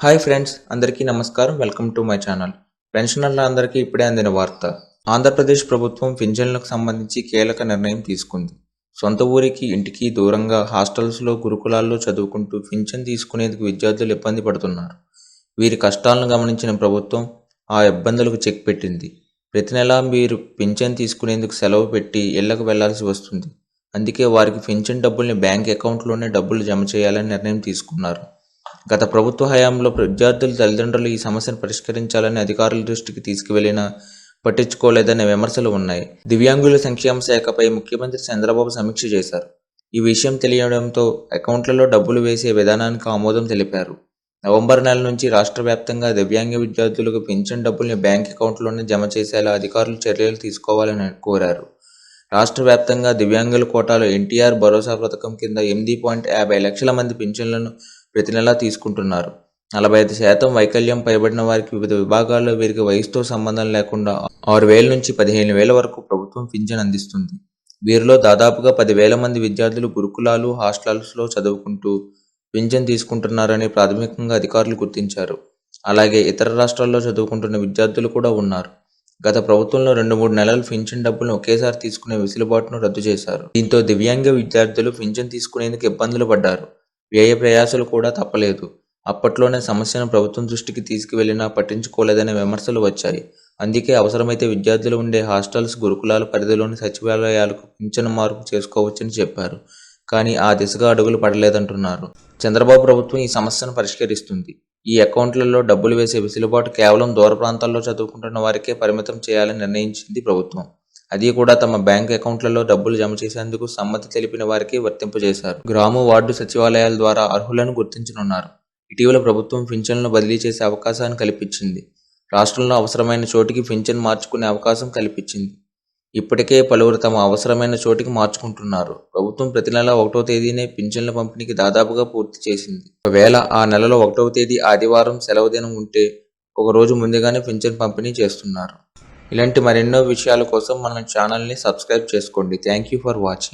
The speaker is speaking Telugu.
హాయ్ ఫ్రెండ్స్ అందరికీ నమస్కారం. Welcome to my channel. పెన్షనర్ల అందరికీ ఇప్పుడే అందిన వార్త. ఆంధ్రప్రదేశ్ ప్రభుత్వం పింఛన్లకు సంబంధించి కీలక నిర్ణయం తీసుకుంది. సొంత ఊరికి ఇంటికి దూరంగా హాస్టల్స్లో గురుకులాల్లో చదువుకుంటూ పింఛన్ తీసుకునేందుకు విద్యార్థులు ఇబ్బంది పడుతున్నారు. వీరి కష్టాలను గమనించిన ప్రభుత్వం ఆ ఇబ్బందులకు చెక్ పెట్టింది. ప్రతి నెలా మీరు పింఛన్ తీసుకునేందుకు సెలవు పెట్టి ఇళ్ళకు వెళ్ళాల్సి వస్తుంది. అందుకే వారికి పింఛన్ డబ్బుల్ని బ్యాంక్ అకౌంట్లోనే డబ్బులు జమ చేయాలని నిర్ణయం తీసుకున్నారు. గత ప్రభుత్వ హయాంలో విద్యార్థుల తల్లిదండ్రులు ఈ సమస్యను పరిష్కరించాలని అధికారుల దృష్టికి తీసుకువెళ్ళినా పట్టించుకోలేదనే విమర్శలు ఉన్నాయి. దివ్యాంగుల సంక్షేమ శాఖపై ముఖ్యమంత్రి చంద్రబాబు సమీక్ష చేశారు. ఈ విషయం తెలియడంతో అకౌంట్లలో డబ్బులు వేసే విధానానికి ఆమోదం తెలిపారు. నవంబర్ నెల నుంచి రాష్ట్ర వ్యాప్తంగా దివ్యాంగ విద్యార్థులకు పింఛన్ డబ్బుల్ని బ్యాంక్ అకౌంట్లోనే జమ చేసేలా అధికారులు చర్యలు తీసుకోవాలని కోరారు. రాష్ట్ర వ్యాప్తంగా దివ్యాంగుల కోటాలో ఎన్టీఆర్ భరోసా పథకం కింద ఎనిమిది పాయింట్ యాభై లక్షల మంది పింఛన్లను ప్రతి నెలా తీసుకుంటున్నారు. నలభై ఐదు శాతం వైకల్యం పైబడిన వారికి వివిధ విభాగాల్లో వీరికి వయసుతో సంబంధం లేకుండా ఆరు వేల నుంచి పదిహేను వేల వరకు ప్రభుత్వం పింఛన్ అందిస్తుంది. వీరిలో దాదాపుగా పదివేల మంది విద్యార్థులు గురుకులాలు హాస్టల్స్లో చదువుకుంటూ పింఛన్ తీసుకుంటున్నారని ప్రాథమికంగా అధికారులు గుర్తించారు. అలాగే ఇతర రాష్ట్రాల్లో చదువుకుంటున్న విద్యార్థులు కూడా ఉన్నారు. గత ప్రభుత్వంలో రెండు మూడు నెలలు పింఛన్ డబ్బులను ఒకేసారి తీసుకునే వెసులుబాటును రద్దు చేశారు. దీంతో దివ్యాంగ విద్యార్థులు పింఛన్ తీసుకునేందుకు ఇబ్బందులు పడ్డారు. వ్యయ ప్రయాసాలు కూడా తప్పలేదు. అప్పట్లోనే సమస్యను ప్రభుత్వం దృష్టికి తీసుకువెళ్ళినా పట్టించుకోలేదనే విమర్శలు వచ్చాయి. అందుకే అవసరమైతే విద్యార్థులు ఉండే హాస్టల్స్ గురుకులాల పరిధిలోని సచివాలయాలకు పింఛను మార్పు చేసుకోవచ్చని చెప్పారు. కానీ ఆ దిశగా అడుగులు పడలేదంటున్నారు. చంద్రబాబు ప్రభుత్వం ఈ సమస్యను పరిష్కరిస్తుంది. ఈ అకౌంట్లలో డబ్బులు వేసే వెసులుబాటు కేవలం దూర ప్రాంతాల్లో చదువుకుంటున్న వారికే పరిమితం చేయాలని నిర్ణయించింది ప్రభుత్వం. అది కూడా తమ బ్యాంక్ అకౌంట్లలో డబ్బులు జమ చేసేందుకు సమ్మతి తెలిపిన వారికి వర్తింపజేశారు గ్రామ వార్డు సచివాలయాల ద్వారా అర్హులను గుర్తించనున్నారు. ఇటీవల ప్రభుత్వం పింఛన్లను బదిలీ చేసే అవకాశాన్ని కల్పించింది. రాష్ట్రంలో అవసరమైన చోటికి పింఛన్ మార్చుకునే అవకాశం కల్పించింది. ఇప్పటికే పలువురు తమ అవసరమైన చోటికి మార్చుకుంటున్నారు. ప్రభుత్వం ప్రతి నెల ఒకటో తేదీనే పింఛన్ల పంపిణీకి దాదాపుగా పూర్తి చేసింది. ఒకవేళ ఆ నెలలో ఒకటవ తేదీ ఆదివారం సెలవు దినం ఉంటే ఒక రోజు ముందుగానే పింఛన్ పంపిణీ చేస్తున్నారు. ఇలాంటి మరెన్నో విషయాల కోసం మన ఛానల్ని సబ్స్క్రైబ్ చేసుకోండి. Thank you for watching